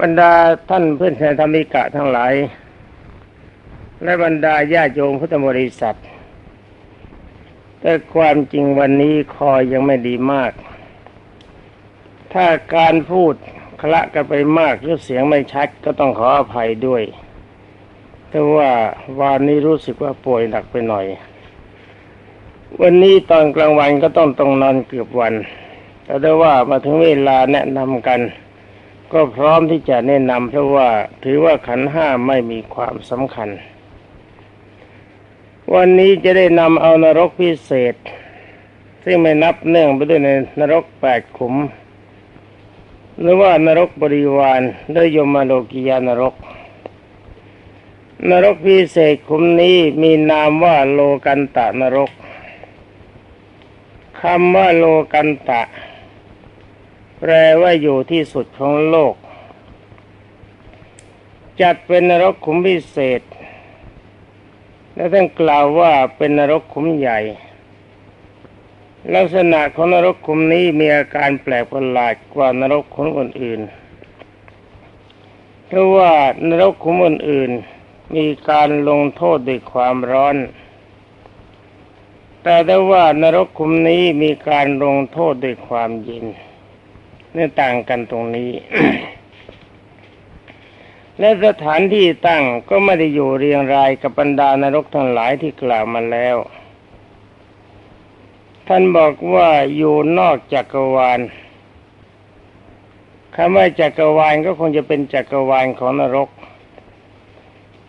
บรรดาท่านเพื่อนแทนธรรมิกะทั้งหลาย และบรรดาญาโยมพุทธบริษัท แต่ความจริงวันนี้คอยยังไม่ดีมาก ถ้าการพูดคละกันไปมากหรือเสียงไม่ชัดก็ต้องขออภัยด้วย แต่ว่าวันนี้รู้สึกว่าป่วยหนักไปหน่อย วันนี้ตอนกลางวันก็ต้องต้องนอนเกือบวัน แต่ได้ว่ามาถึงเวลาแนะนำกัน ก็พร้อมที่จะแนะนำเพราะว่าถือว่าขันห้าไม่มีความสำคัญ วันนี้จะได้นำเอานรกพิเศษ ซึ่งไม่นับเนื่องไปด้วยในนรกแปดขุม หรือว่านรกบริวารหรือยมโลกิยานรก นรกพิเศษขุมนี้มีนามว่าโลกันตะนรกคำว่าโลกันตะ แปลว่าอยู่ที่สุดของโลก จัดเป็นนรกขุมพิเศษ และท่านกล่าวว่าเป็นนรกขุมใหญ่ ลักษณะของนรกขุมนี้มีอาการแปลกประหลาดกว่านรกขุมอื่นๆเพราะว่านรกขุมอื่นๆมีการลงโทษด้วยความร้อนแต่ได้ว่านรกขุมนี้มีการลงโทษด้วยความเย็น นี่ต่างกันตรงนี้ และสถานที่ตั้งก็ไม่ได้อยู่เรียงรายกับบรรดานรกทั้งหลายที่กล่าวมาแล้ว ท่านบอกว่าอยู่นอกจักรวาลคำว่าจักรวาลก็คงจะเป็นจักรวาลของนรก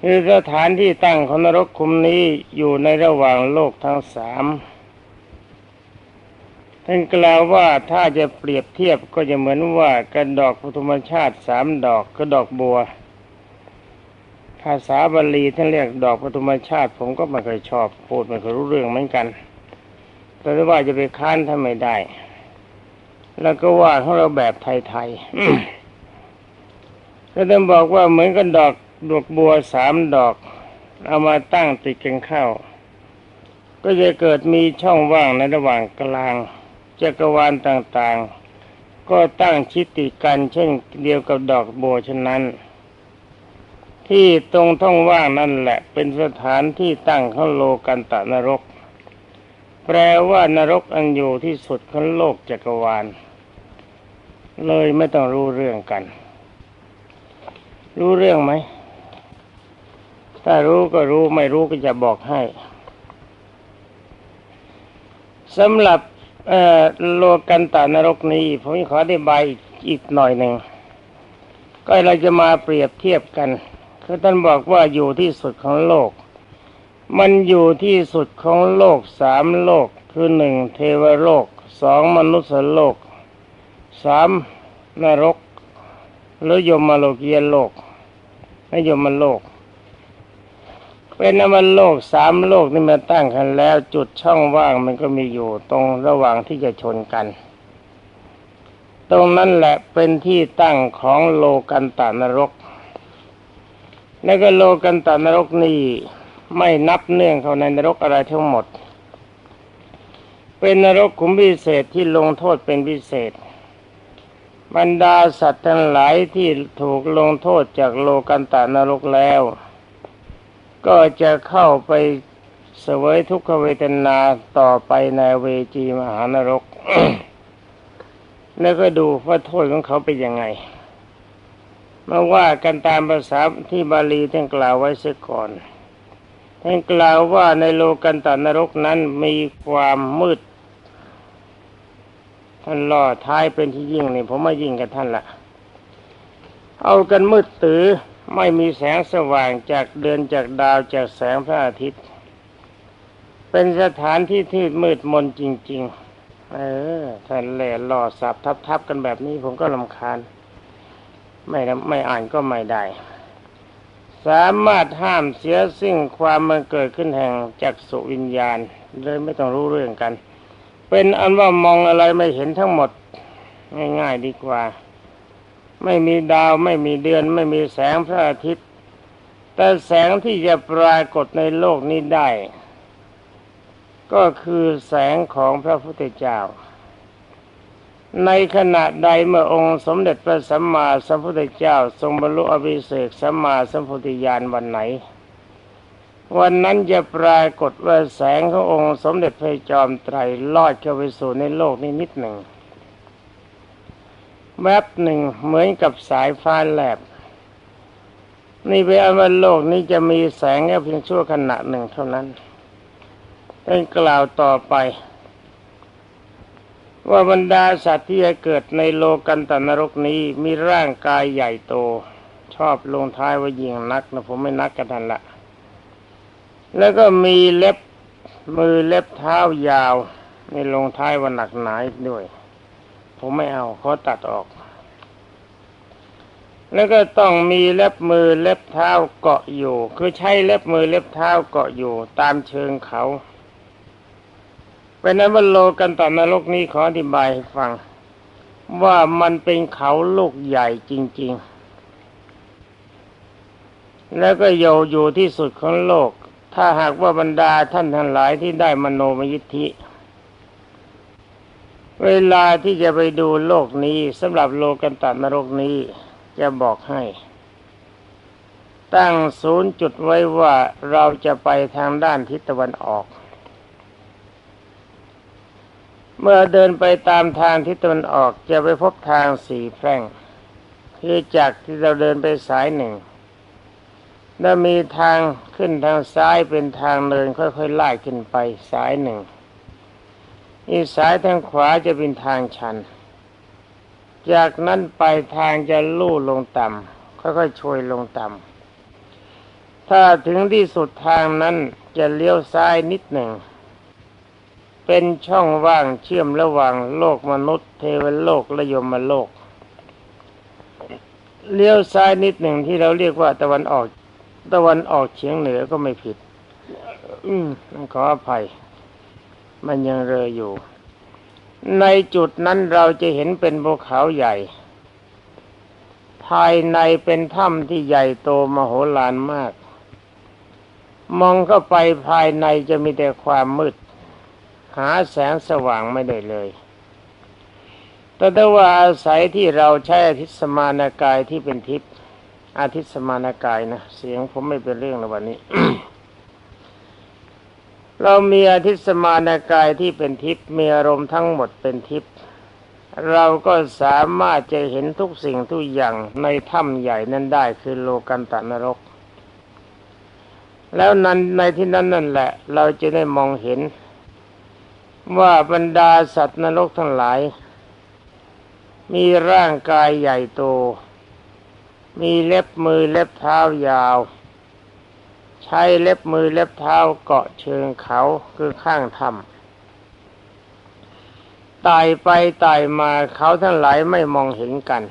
คือสถานที่ตั้งของนรกคุมนี้อยู่ในระหว่างโลกทั้งสาม ท่านกล่าวว่าถ้าจะเปรียบเทียบก็จะเหมือนว่ากระดอกพุทธมชาติสามดอกก็ดอกบัว ภาษาบาลีท่านเรียกดอกปฐุมชาติ ผมก็ไม่เคยชอบพูดไม่เคยรู้เรื่องเหมือนกันแต่ว่าจะไปค้านท่านไม่ได้ แล้วก็ว่าของเราแบบไทยๆก็ต้องบอกว่าเหมือนกับดอกดอกบัวสามดอก เอามาตั้งติดกันเข้า ก็จะเกิดมีช่องว่างในระหว่างกลาง จักรวาลต่างๆ ก็ตั้งชิติกันเช่นเดียวกับดอกโบเช่นนั้น ที่ตรงท่องว่างนั่นแหละเป็นสถานที่ตั้งของโลกันตะนรก แปลว่านรกอันอยู่ที่สุดของโลกจักรวาล เลยไม่ต้องรู้เรื่องกัน รู้เรื่องไหมถ้ารู้ก็รู้ไม่รู้ก็จะบอกให้สำหรับ โลกันตานรกนี้ ผมขอได้ใบอีกหน่อยหนึ่งก็เราจะมาเปรียบเทียบกันคือท่านบอกว่าอยู่ที่สุดของโลก มันอยู่ที่สุดของโลกสามโลกคือหนึ่งเทวโลกสองมนุษยโลกสามนรกหรือยมโลกียโลกไม่ยมโลก เป็นน้ำมันโลกสามโลกนี่มาตั้งกันแล้ว จุดช่องว่างมันก็มีอยู่ตรงระหว่างที่จะชนกัน ตรงนั้นแหละเป็นที่ตั้งของโลกันตานรก แล้วก็โลกันตานรกนี่ไม่นับเนื่องเข้าในนรกอะไรทั้งหมด เป็นนรกขุมพิเศษที่ลงโทษเป็นพิเศษบรรดาสัตว์ทั้งหลายที่ถูกลงโทษจากโลกันตานรกแล้ว ก็จะเข้าไปเสวยทุกขเวทนาต่อไปในเวจีมหานรก แล้วก็ดูว่าโทษของเขาเป็นยังไงมาว่ากันตามภาษาที่บาลีท่านกล่าวไว้เสียก่อนท่านกล่าวว่าในโลกันตานรกนั้นมีความมืดท่านล่อท้ายเป็นที่ยิ่งนี่ผมไม่ยิ่งกับท่านละเอากันมืดตื้อ ไม่มีแสงสว่างจากเดือนจากดาวจากแสงพระอาทิตย์ เป็นสถานที่ที่มืดมนจริง ๆ เออท่านแหล่หล่อสับทับๆกันแบบนี้ผมก็ลำคาญ ไม่ไม่อ่านก็ไม่ได้ สามารถห้ามเสียซึ่งความมันเกิดขึ้นแห่งจักสุวิญญาณเลยไม่ต้องรู้เรื่องกัน เป็นอันว่ามองอะไรไม่เห็นทั้งหมด ง่าย ๆ ดีกว่า ไม่มีดาวไม่มีเดือน ไม่มีแสงพระอาทิตย์ แต่แสงที่จะปรากฏในโลกนี้ได้ ก็คือแสงของพระพุทธเจ้า ในขณะใดเมื่อองค์สมเด็จพระสัมมาสัมพุทธเจ้า ทรงบรรลุอภิเศกสัมมาสัมพุทธญาณวันไหน วันนั้นจะปรากฏว่าแสงขององค์สมเด็จพระจอมไตรลอดเข้าไปสู่ในโลกนี้นิดหนึ่ง แวบหนึ่งเหมือนกับสายฟ้าแลบ นี่เป็นอันว่าโลกนี้จะมีแสงแค่เพียงชั่วขณะหนึ่งเท่านั้นเป็นกล่าวต่อไป ว่าบรรดาสัตว์ที่จะเกิดในโลกันตนรกนี้มีร่างกายใหญ่โต ชอบลงท้ายว่ายิงนักนะผมไม่นักกันทันละ แล้วก็มีเล็บมือเล็บเท้ายาวในลงท้ายว่าหนักหนาด้วย ผมไม่เอาเขอตัดออก แล้วก็ต้องมีเล็บมือเล็บเท้าเกาะอยู่ คือใช้เล็บมือเล็บเท้าเกาะอยู่ ตามเชิงเขาเป็นนั้นว่าโลกันตอนรกนี้ขออธิบายให้ฟัง ว่ามันเป็นเขาลูกใหญ่จริง ๆ แล้วก็โยอยู่ที่สุดของโลก ถ้าหากว่าบรรดาท่านทั้งหลายที่ได้มโนมยิทธิ เวลาที่จะไปดูโลกนี้สำหรับโลกันตนรกนี้จะบอกให้ ตั้งศูนย์จุดไว้ว่าเราจะไปทางด้านทิศตะวันออก เมื่อเดินไปตามทางทิศตะวันออกจะไปพบทางสีแพร่งคือจากที่เราเดินไปสายหนึ่งแล้วมีทางขึ้นทางซ้ายเป็นทางเดินค่อยๆไล่ขึ้นไปสายหนึ่ง อีสายทางขวาจะเป็นทางชัน จากนั้นไปทางจะลู่ลงต่ำค่อยๆช่วยลงต่ำถ้าถึงที่สุดทางนั้นจะเลี้ยวซ้ายนิดหนึ่ง เป็นช่องว่างเชื่อมระหว่างโลกมนุษย์ เทวโลกและยมโลก เลี้ยวซ้ายนิดหนึ่งที่เราเรียกว่าตะวันออก ตะวันออกเฉียงเหนือก็ไม่ผิด อืมขออภัย มันยังเรออยู่ ในจุดนั้นเราจะเห็นเป็นภูเขาใหญ่ ภายในเป็นถ้ำที่ใหญ่โตมโหฬารมาก มองเข้าไปภายในจะมีแต่ความมืด หาแสงสว่างไม่ได้เลยแต่ถ้าว่าอาศัยที่เราใช้อาทิตสมานากายที่เป็นทิพย์อาทิตสมานากายนะ เสียงผมไม่เป็นเรื่องในวันนี้ เรามีอาทิตย์สมานกายที่เป็นทิพย์มีอารมณ์ทั้งหมดเป็นทิพย์เราก็สามารถจะเห็นทุกสิ่งทุกอย่างในถ้ำใหญ่นั้นได้คือโลกันตนรก แล้วนั้นในที่นั้นนั่นแหละ เราจะได้มองเห็น ว่าบรรดาสัตว์นรกทั้งหลาย มีร่างกายใหญ่โต มีเล็บมือเล็บเท้ายาว ใช้เล็บมือเล็บเท้าเกาะเชิงเขาคือข้างถ้ำไต่ไปไต่มาเขาทั้งหลายไม่มองเห็นกัน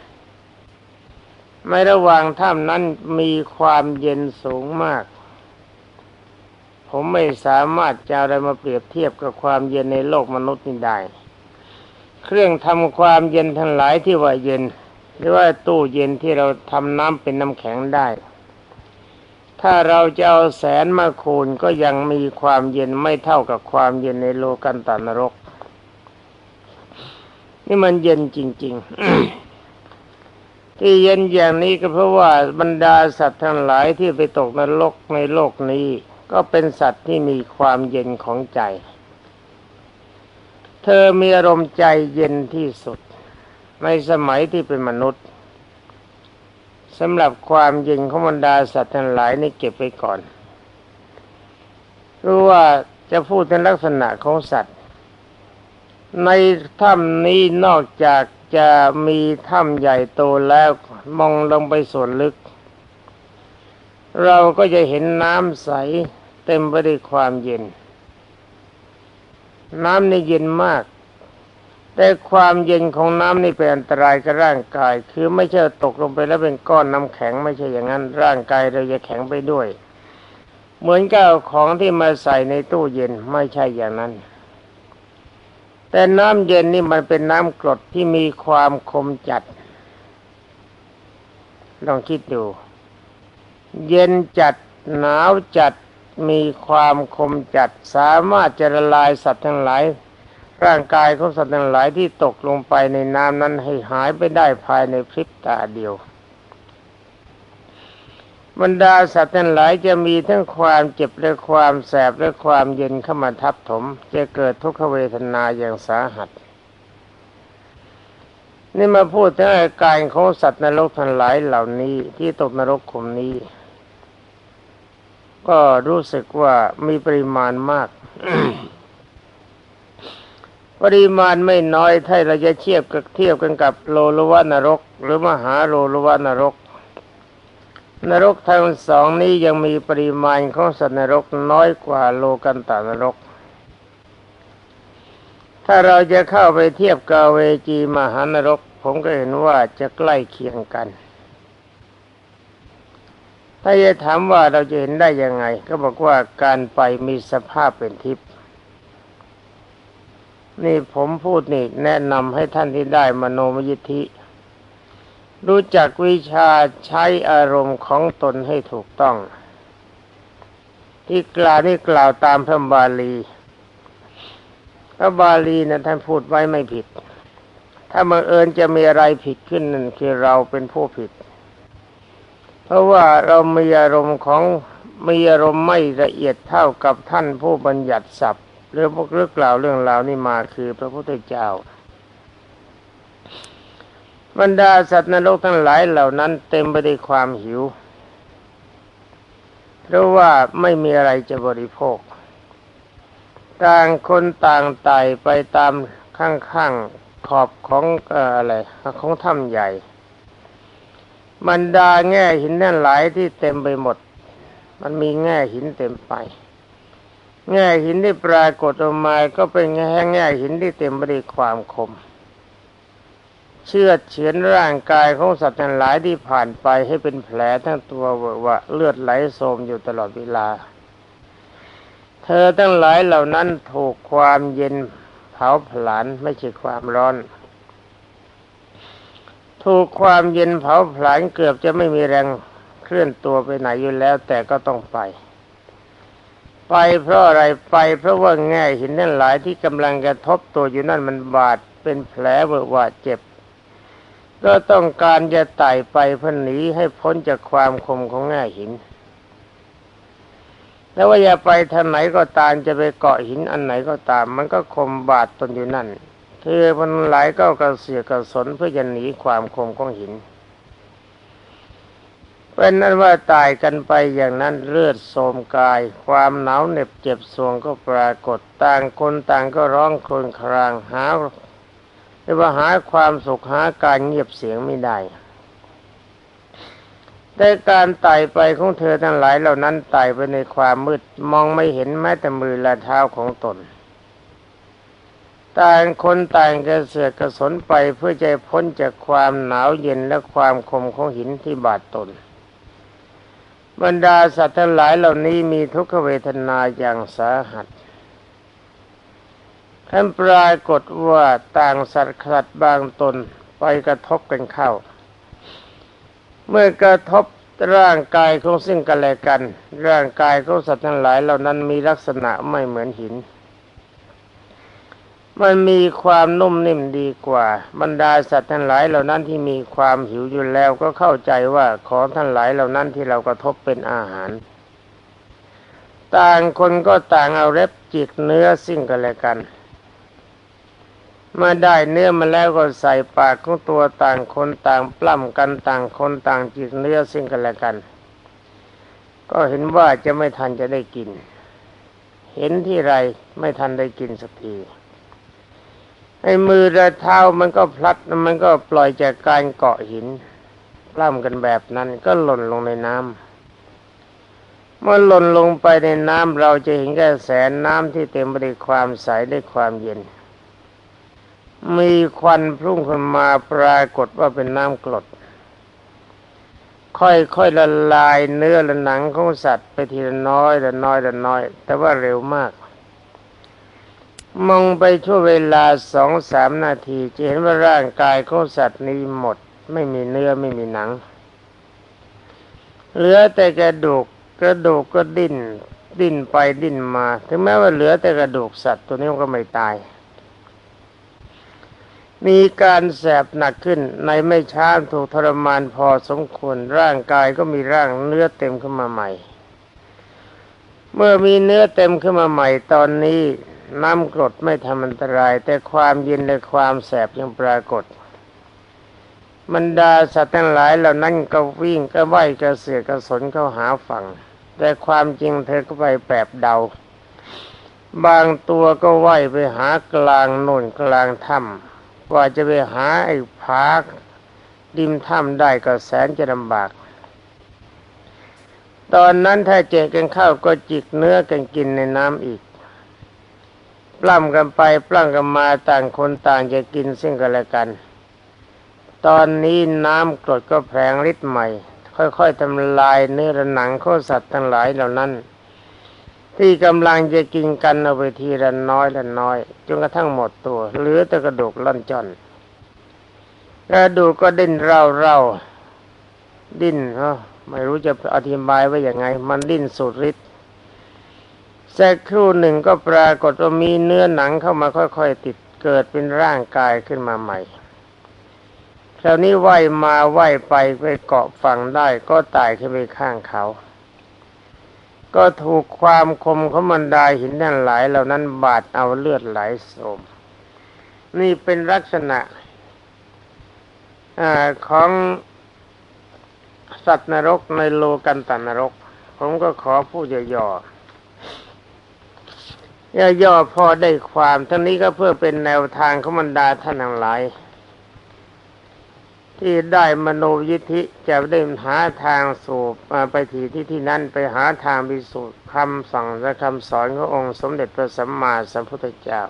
ไม่ระหว่างถ้ำนั้นมีความเย็นสูงมาก ผมไม่สามารถจะอะไรมาเปรียบเทียบกับความเย็นในโลกมนุษย์นี้ได้ เครื่องทำความเย็นทั้งหลายที่ว่าเย็นหรือว่าตู้เย็นที่เราทำน้ำเป็นน้ำแข็งได้ ถ้าเราจะเอาแสนมาคูณก็ยังมีความเย็นไม่เท่ากับความเย็นในโลกันตานรก นี่มันเย็นจริง ๆ ที่เย็นอย่างนี้ก็เพราะว่าบรรดาสัตว์ทั้งหลายที่ไปตกนรกในโลกนี้ ก็เป็นสัตว์ที่มีความเย็นของใจ เธอมีอารมณ์ใจเย็นที่สุด ในสมัยที่เป็นมนุษย์ สำหรับความเย็นของบรรดาสัตว์ทั้งหลายนี่เก็บไว้ก่อนรู้ว่าจะพูดในลักษณะของสัตว์ ในถ้ำนี้นอกจากจะมีถ้ำใหญ่โตแล้วมองลงไปส่วนลึก เราก็จะเห็นน้ำใสเต็มไปด้วยความเย็น น้ำนี่เย็นมาก แต่ความเย็นของน้ำนี่เป็นอันตรายกับร่างกาย คือไม่ใช่ตกลงไปแล้วเป็นก้อนน้ำแข็งไม่ใช่อย่างนั้น ร่างกายเราจะแข็งไปด้วย เหมือนกับของที่มาใส่ในตู้เย็นไม่ใช่อย่างนั้น แต่น้ำเย็นนี่มันเป็นน้ำกรดที่มีความคมจัด ลองคิดดู เย็นจัดหนาวจัดมีความคมจัดสามารถจะละลายสัตว์ทั้งหลาย ร่างกายของสัตว์ทั้งหลายที่ตกลงไปในน้ำนั้นให้หายไปได้ภายในพริบตาเดียว บรรดาสัตว์ทั้งหลายจะมีทั้งความเจ็บและความแสบและความเย็นเข้ามาทับถม จะเกิดทุกขเวทนาอย่างสาหัสนี่มาพูดถึงอาการของสัตว์นรกทั้งหลายเหล่านี้ที่ตกนรกขุมนี้ ก็รู้สึกว่ามีปริมาณมาก ปริมาณไม่น้อยถ้าเราจะเทียบกับเทียบกันกับโลลวานรก หรือมหาโลลวานรก นรกทั้งสองนี้ยังมีปริมาณของสัตว์นรกน้อยกว่าโลกันตานรก ถ้าเราจะเข้าไปเทียบกับเวจีมหานรก ผมก็เห็นว่าจะใกล้เคียงกัน ถ้าจะถามว่าเราจะเห็นได้ยังไง ก็บอกว่าการไปมีสภาพเป็นทิพย์ นี่ผมพูดนี่แนะนำให้ท่านที่ได้มโนมยิทธิ รู้จักวิชาใช้อารมณ์ของตนให้ถูกต้อง ที่กล่าวนี่กล่าวตามพระบาลีพระบาลีนะท่านพูดไว้ไม่ผิด ถ้าบังเอิญจะมีอะไรผิดขึ้นนั่นคือเราเป็นผู้ผิด เพราะว่าเรามีอารมณ์ของมีอารมณ์ไม่ละเอียดเท่ากับท่านผู้บัญญัติศัพท์ หรือพวกเรื่องกล่าวเรื่องราวนี่มาคือพระพุทธเจ้า บรรดาสัตว์นรกทั้งหลายเหล่านั้นเต็มไปด้วยความหิว เพราะว่าไม่มีอะไรจะบริโภค ต่างคนต่างไต่ไปตามข้างๆขอบของเอ่ออะไรของถ้ำใหญ่บรรดาแง่หินนั่นหลายที่เต็มไปหมด มันมีแง่หินเต็มไป แง่หินที่ปรากฏออกมาก็เป็นแง่แง่หินที่เต็มไปด้วยความคม เชื่อเฉือนร่างกายของสัตว์ทั้งหลายที่ผ่านไปให้เป็นแผลทั้งตัวเวอะวะเลือดไหลโสมอยู่ตลอดเวลา เธอทั้งหลายเหล่านั้นถูกความเย็นเผาผลาญไม่ใช่ความร้อน ถูกความเย็นเผาผลาญเกือบจะไม่มีแรงเคลื่อนตัวไปไหนอยู่แล้ว แต่ก็ต้องไป ไปเพราะอะไรไปเพราะว่าแง่หินนั่นหลายที่กำลังกระทบตัวอยู่นั่นมันบาดเป็นแผลเวอะหวะเจ็บ ก็ต้องการจะไต่ไปเพื่อหนีให้พ้นจากความคมของแง่หิน แล้วว่าอย่าไปทางไหนก็ตามจะไปเกาะหินอันไหนก็ตาม มันก็คมบาดตนอยู่นั่นเธอมันหลายก็กระเสือกกระสนเพื่อจะหนีความคมของหิน เป็นนั้นว่าตายกันไปอย่างนั้นเลือดโสมกาย ความหนาวเหน็บเจ็บสวงก็ปรากฏต่างคนต่างก็ร้องครวญครางหาเรียกว่าหาความสุขหาการเงียบเสียงไม่ได้แต่การไต่ไปของเธอทั้งหลายเหล่านั้นไต่ไปในความมืดมองไม่เห็นแม้แต่มือและเท้าของตน ต่างคนต่างกระเสือกกระสนไปเพื่อจะพ้นจากความหนาวเย็นและความคมของหินที่บาดตน บรรดาสัตว์ทั้งหลายเหล่านี้มีทุกขเวทนาอย่างสาหัสท่านปรากฏว่าต่างสัตว์สัตว์บางตนไปกระทบกันเข้า เมื่อกระทบร่างกายของซึ่งกันและกัน ร่างกายของสัตว์ทั้งหลายเหล่านั้นมีลักษณะไม่เหมือนหิน มันมีความนุ่มนิ่มดีกว่า บรรดาสัตว์ทั้งหลายเหล่านั้นที่มีความหิวอยู่แล้วก็เข้าใจว่าของทั้งหลายเหล่านั้นที่เรากระทบเป็นอาหาร ต่างคนก็ต่างเอาเล็บจิกเนื้อซึ่งกันและกันเมื่อได้เนื้อมาแล้วก็ใส่ปากของตัวต่างคนต่างปล้ำกันต่างคนต่างจิกเนื้อซึ่งกันและกัน ก็เห็นว่าจะไม่ทันจะได้กิน เห็นที่ไรไม่ทันได้กินสักที ไอ้มือและเท้ามันก็พลัดมันก็ปล่อยจากการเกาะหินปล้ำกันแบบนั้นก็หล่นลงในน้ำเมื่อหล่นลงไปในน้ำเราจะเห็นแค่แสนน้ำที่เต็มไปด้วยความใสด้วยความเย็น มีควันพุ่งขึ้นมาปรากฏว่าเป็นน้ำกรดค่อยๆละลายเนื้อและหนังของสัตว์ไปทีละน้อยละน้อยละน้อย แต่ว่าเร็วมาก มองไปชั่วเวลาสองสามนาทีจะเห็นว่าร่างกายของสัตว์นี้หมด ไม่มีเนื้อไม่มีหนัง เหลือแต่กระดูกกระดูกก็ดิ้นดิ้นไปดิ้นมา ถึงแม้ว่าเหลือแต่กระดูกสัตว์ตัวนี้ก็ไม่ตาย มีการแสบหนักขึ้นในไม่ช้าถูกทรมานพอสมควรร่างกายก็มีร่างเนื้อเต็มขึ้นมาใหม่ เมื่อมีเนื้อเต็มขึ้นมาใหม่ตอนนี้ น้ำกรดไม่ทำอันตราย แต่ความเย็นและความแสบยังปรากฏบรรดาสัตว์ทั้งหลายเหล่านั้นก็วิ่งก็ว่ายกระเสือกกระสนเข้าหาฝั่ง แต่ความจริงเธอก็ไปแปบเดา บางตัวก็ว่ายไปหากลางโน่นกลางถ้ำกว่าจะไปหาไอ้ผาดิมถ้ำได้ก็แสนจะลำบาก ตอนนั้นถ้าเจอกันเข้าก็จิกเนื้อกันกินในน้ำอีก ปล้ำกันไปปล้ำกันมาต่างคนต่างจะกินซึ่งกันและกัน ตอนนี้น้ำกรดก็แผลงฤทธิ์ใหม่ ค่อยๆทำลายเนื้อหนังข้อสัตว์ทั้งหลายเหล่านั้น ที่กำลังจะกินกันเอาไปทีละน้อยละน้อยจนกระทั่งหมดตัวเหลือแต่กระดูกล่อนจอนกระดูกก็ดิ้นเร่าเร่าดิ้นเอ้อไม่รู้จะอธิบายว่าอย่างไง มันดิ้นสุดฤทธิ์ สักครู่หนึ่งก็ปรากฏว่ามีเนื้อหนังเข้ามาค่อย ๆ ติดเกิดเป็นร่างกายขึ้นมาใหม่คราวนี้ว่ายมาว่ายไปไปเกาะฝั่งได้ก็ตายขึ้นไปข้างเขา ก็ถูกความคมของมันดาหินนั่นหลายเหล่านั้นบาดเอาเลือดไหลโสม นี่เป็นลักษณะอของสัตว์นรกในโลกันตนรก ผมก็ขอพูดย่อๆ ย่อๆพอได้ความทั้งนี้ก็เพื่อเป็นแนวทางของบรรดาท่านทั้งหลาย ที่ได้มโนยิธิจะได้หาทางสู่ไปที่ที่ที่นั่นไปหาทางพิสูจน์คำสั่งและคำสอนขององค์สมเด็จพระสัมมาสัมพุทธเจ้า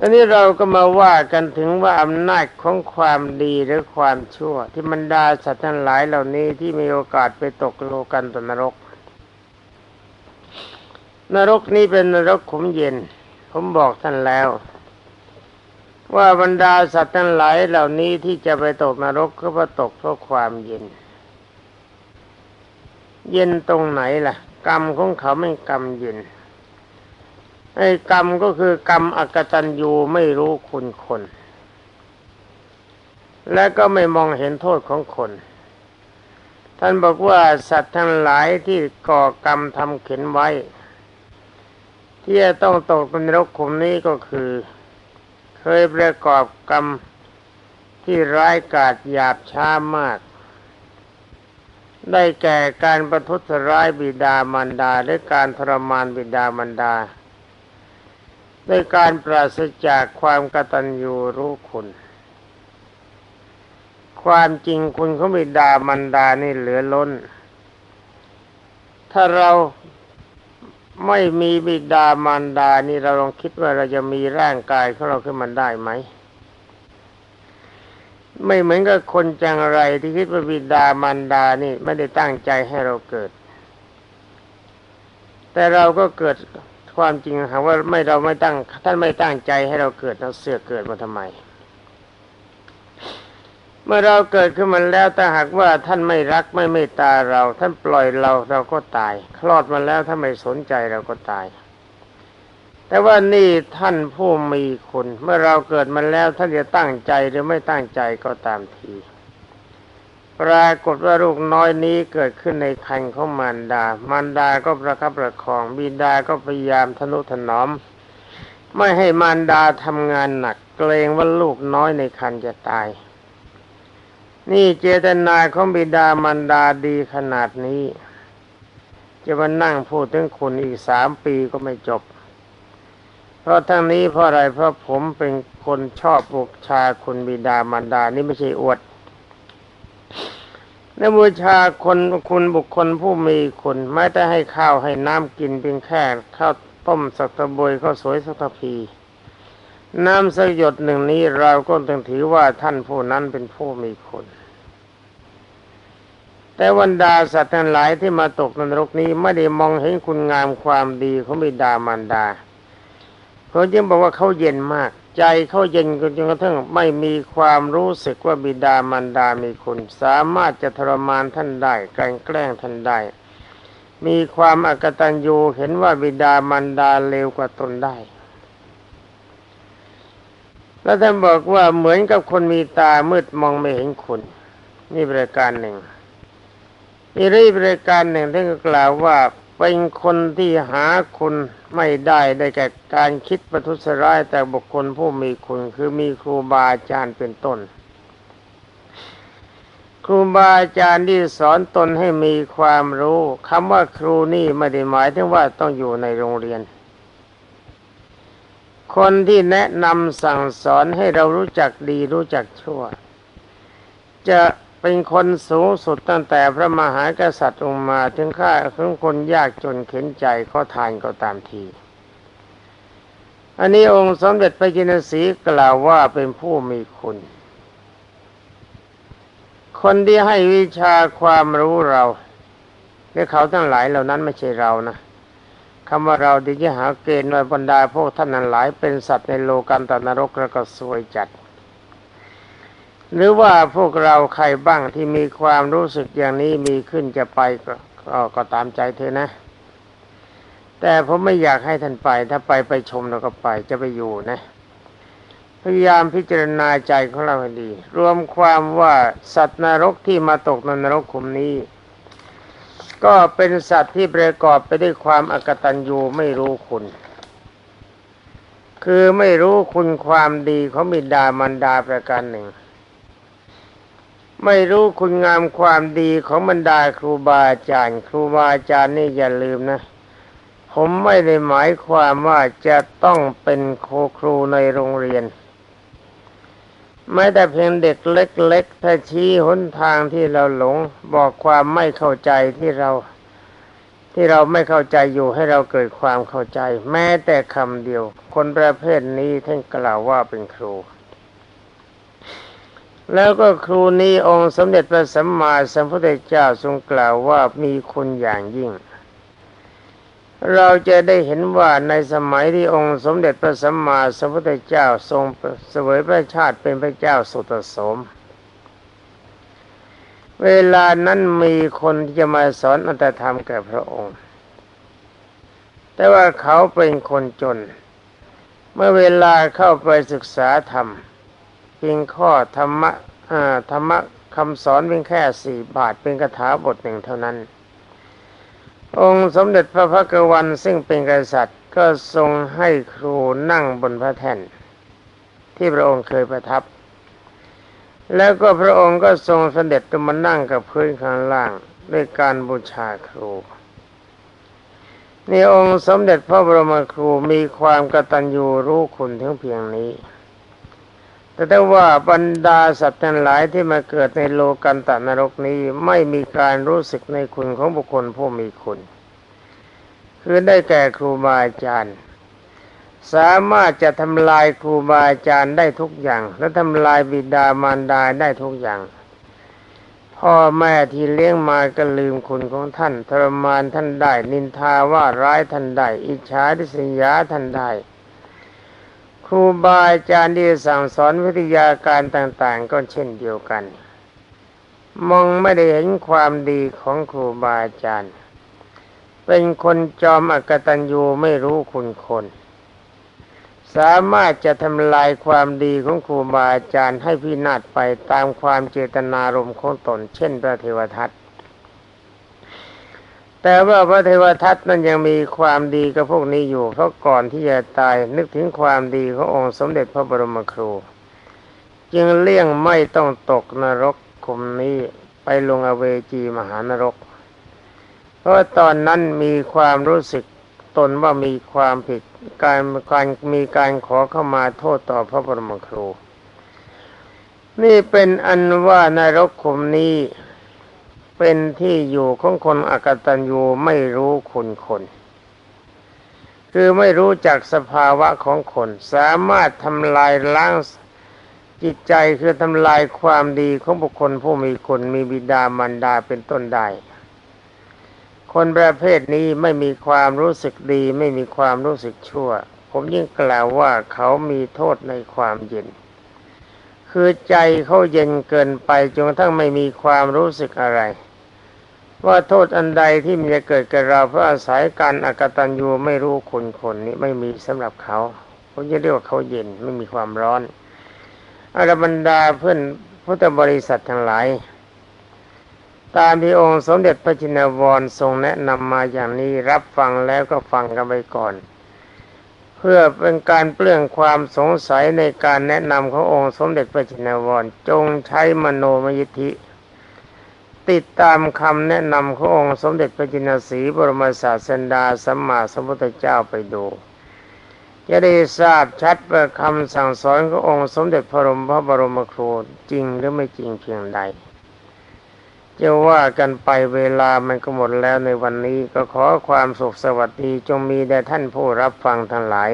อันนี้เราก็มาว่ากันถึงว่าอำนาจของความดีหรือความชั่ว ที่บรรดาสัตว์ทั้งหลายเหล่านี้ที่มีโอกาสไปตกโลกันตนรก นรกนี้เป็นนรกขุมเย็น ผมบอกท่านแล้ว ว่าบรรดาสัตว์ทั้งหลายเหล่านี้ที่จะไปตกนรกก็เพราะตกเพราะความเย็น เย็นตรงไหนล่ะ กรรมของเขาไม่กรรมเย็นไอ้กรรมก็คือกรรมอกตัญญูไม่รู้คุณคน และก็ไม่มองเห็นโทษของคน ท่านบอกว่าสัตว์ทั้งหลายที่ก่อกรรมทำเข็นไว้ ที่จะต้องตกเป็นรกขุมนี้ก็คือ เคยประกอบกรรมที่ร้ายกาจหยาบช้ามาก ได้แก่การประทุษร้ายบิดามารดาและการทรมานบิดามารดาด้วยการปราศจากความกตัญญูรู้คุณ ความจริงคุณเขาบิดามารดานี่เหลือล้น ถ้าเรา ไม่มีบิดามารดานี่เราลองคิดว่าเราจะมีร่างกายของเราขึ้นมาได้ไหม ไม่เหมือนกับคนจังไรที่คิดว่าบิดามารดานี่ไม่ได้ตั้งใจให้เราเกิด แต่เราก็เกิดความจริงหาว่าไม่เราไม่ตั้งท่านไม่ตั้งใจให้เราเกิดเราเสือกเกิดมาทำไม เมื่อเราเกิดขึ้นมาแล้วแต่หากว่าท่านไม่รักไม่เมตตาเรา ท่านปล่อยเราเราก็ตาย คลอดมาแล้วถ้าไม่สนใจเราก็ตาย แต่ว่านี่ท่านผู้มีคุณ เมื่อเราเกิดมาแล้วท่านจะตั้งใจหรือไม่ตั้งใจก็ตามที ปรากฏว่าลูกน้อยนี้เกิดขึ้นในคันของมารดา มารดาก็ประคับประคอง บิดาก็พยายามทนุถนอม ไม่ให้มารดาทำงานหนัก เกรงว่าลูกน้อยในคันจะตาย นี่เจตนาของบิดามารดาดีขนาดนี้ จะมานั่งพูดถึงคุณอีกสามปีก็ไม่จบ เพราะทั้งนี้เพราะอะไรเพราะผมเป็นคนชอบบูชาคุณบิดามารดานี่ไม่ใช่อวดในบูชาคนคุณบุคคลผู้มีคุณไม่ได้ให้ข้าวให้น้ำกินเพียงแค่ข้าวต้มสักตะบวยข้าวสวยสักตะพีน้ำสกหยดหนึ่งนี้เราก็ต้องถือว่าท่านผู้นั้นเป็นผู้มีคุณ แต่วันดาสัตว์ทั้งหลายที่มาตกนรกนี้ไม่ได้มองเห็นคุณงามความดีของบิดามารดาเขาจึงบอกว่าเขาเย็นมาก ใจเขาเย็นจนกระทั่งไม่มีความรู้สึกว่าบิดามารดามีคุณ สามารถจะทรมานท่านได้กล้งแกล้งท่านได้ มีความอกตัญญูเห็นว่าบิดามารดาเลวกว่าตนได้แล้วท่านบอกว่าเหมือนกับคนมีตามืดมองไม่เห็นคุณ นี่บริการหนึ่ง มีรีบริการหนึ่งท่านก็กล่าวว่าเป็นคนที่หาคุณไม่ได้ได้แก่การคิดประทุษร้ายแต่บุคคลผู้มีคุณคือมีครูบาอาจารย์เป็นต้น ครูบาอาจารย์ที่สอนตนให้มีความรู้คำว่าครูนี่ไม่ได้หมายถึงว่าต้องอยู่ในโรงเรียน คนที่แนะนำสั่งสอนให้เรารู้จักดีรู้จักชั่ว จะ เป็นคนสูงสุดตั้งแต่พระมหากษัตริย์ลงมาถึงข้าถึงคนยากจนเข็นใจเขาทานก็ตามที อันนี้องค์สมเด็จพระจินสีกล่าวว่าเป็นผู้มีคุณ คนที่ให้วิชาความรู้เราและเขาทั้งหลายเหล่านั้นไม่ใช่เรานะคำว่าเราดีจะหาเกณฑ์ไว้บรรดาพวกท่านนั้นหลายเป็นสัตว์ในโลกันตนรกแล้วก็สวยจัด หรือว่าพวกเราใครบ้างที่มีความรู้สึกอย่างนี้มีขึ้นจะไปก็ก็ก็ตามใจเธอนะ แต่ผมไม่อยากให้ท่านไปถ้าไปไปชมเราก็ไปจะไปอยู่นะ พยายามพิจารณาใจของเราให้ดี รวมความว่าสัตว์นรกที่มาตกในนรกขุมนี้ ก็เป็นสัตว์ที่ประกอบไปด้วยความอกตัญญูไม่รู้คุณคือไม่รู้คุณความดีของบิดามารดาประการหนึ่ง ไม่รู้คุณงามความดีของบรรดาครูบาอาจารย์ ครูบาอาจารย์นี่อย่าลืมนะ ผมไม่ได้หมายความว่าจะต้องเป็นโคครูในโรงเรียนแม้แต่เพียงเด็กเล็กๆ ถ้าชี้หนทางที่เราหลง บอกความไม่เข้าใจที่เรา ที่เราไม่เข้าใจอยู่ให้เราเกิดความเข้าใจ แม้แต่คำเดียว คนประเภทนี้ท่านกล่าวว่าเป็นครู แล้วก็ครูนี้องค์สมเด็จพระสัมมาสัมพุทธเจ้าทรงกล่าวว่ามีคุณอย่างยิ่ง เราจะได้เห็นว่าในสมัยที่องค์สมเด็จพระสัมมาสัมพุทธเจ้าทรงเสวยพระชาติเป็นพระเจ้าสุตโสม เวลานั้นมีคนที่จะมาสอนอัตธรรมแก่พระองค์ แต่ว่าเขาเป็นคนจน เมื่อเวลาเข้าไปศึกษาธรรมเพียงข้อธรรมะธรรมะคำสอนเพียงแค่สี่บาทเป็นคาถาบทหนึ่งเท่านั้น องค์สมเด็จพระพักวันซึ่งเป็นกษัตริย์ก็ทรงให้ครูนั่งบนพระแท่น ที่พระองค์เคยประทับ แล้วก็พระองค์ก็ทรงเสด็จมานั่งกับพื้นข้างล่างด้วยการบูชาครูนี่องค์สมเด็จพระบรมครูมีความกตัญญูรู้คุณทั้งเพียงนี้ แต่ถ้ว่าบรรดาสัตว์ทั้งหลายที่มาเกิดในโลกันตนรกนี้ไม่มีการรู้สึกในคุณของบุคคลผู้มีคุณ คือได้แก่ครูบาอาจารย์ สามารถจะทำลายครูบาอาจารย์ได้ทุกอย่าง และทำลายบิดามารดาได้ทุกอย่าง พ่อแม่ที่เลี้ยงมาก็ลืมคุณของท่านทรมานท่านได้ นินทาว่าร้ายท่านได้อิจฉาทิษยาท่านได้ ครูบาอาจารย์ที่สั่งสอนวิทยาการต่างๆ ก็เช่นเดียวกัน มองไม่ได้เห็นความดีของครูบาอาจารย์ เป็นคนจอมอกตัญญูไม่รู้คุณคน สามารถจะทำลายความดีของครูบาอาจารย์ให้พินาศไปตามความเจตนารมณ์ของตน เช่นพระเทวทัต แต่ว่าพระเทวทัตนั้นยังมีความดีกับพวกนี้อยู่ เพราะก่อนที่จะตายนึกถึงความดีขององค์สมเด็จพระบรมครู จึงเลี่ยงไม่ต้องตกนรกขุมนี้ไปลงอเวจีมหานรก เพราะตอนนั้นมีความรู้สึกตนว่ามีความผิดการการมีการขอเข้ามาโทษต่อพระบรมครู นี่เป็นอันว่านรกขุมนี้ เป็นที่อยู่ของคนอกตัญญูไม่รู้คุณคน คือไม่รู้จักสภาวะของคน สามารถทำลายล้างจิตใจคือทำลายความดีของบุคคลผู้มีคุณมีบิดามารดาเป็นต้นได้ คนประเภทนี้ไม่มีความรู้สึกดี ไม่มีความรู้สึกชั่ว ผมยิ่งกล่าวว่าเขามีโทษในความเย็น คือใจเขาเย็นเกินไปจนกระทั่งไม่มีความรู้สึกอะไร ว่าโทษอันใดที่มันจะเกิดกับเราเพราะอาศัยการอากตันยูไม่รู้คุณคนนี้ไม่มีสำหรับเขาผมจะเรียกว่าเขาเย็นไม่มีความร้อนอรบรรดาเพื่อนพุทธบริษัททั้งหลาย ตามที่องค์สมเด็จพระจินวรทรงแนะนำมาอย่างนี้รับฟังแล้วก็ฟังกันไปก่อน เพื่อเป็นการเปลื้องความสงสัยในการแนะนำขององค์สมเด็จพระจินวรจงใช้มโนมยิทธิ ติดตามคำแนะนำขององค์สมเด็จพระจินสีบรมศาสดาสัมมาสัมพุทธเจ้าไปดู จะได้ทราบชัดว่าคำสั่งสอนขององค์สมเด็จพระบรมพระบรมครูจริงหรือไม่จริงเพียงใดจะว่ากันไปเวลามันก็หมดแล้วในวันนี้ก็ขอความสุขสวัสดีจงมีแด่ท่านผู้รับฟังทั้งหลาย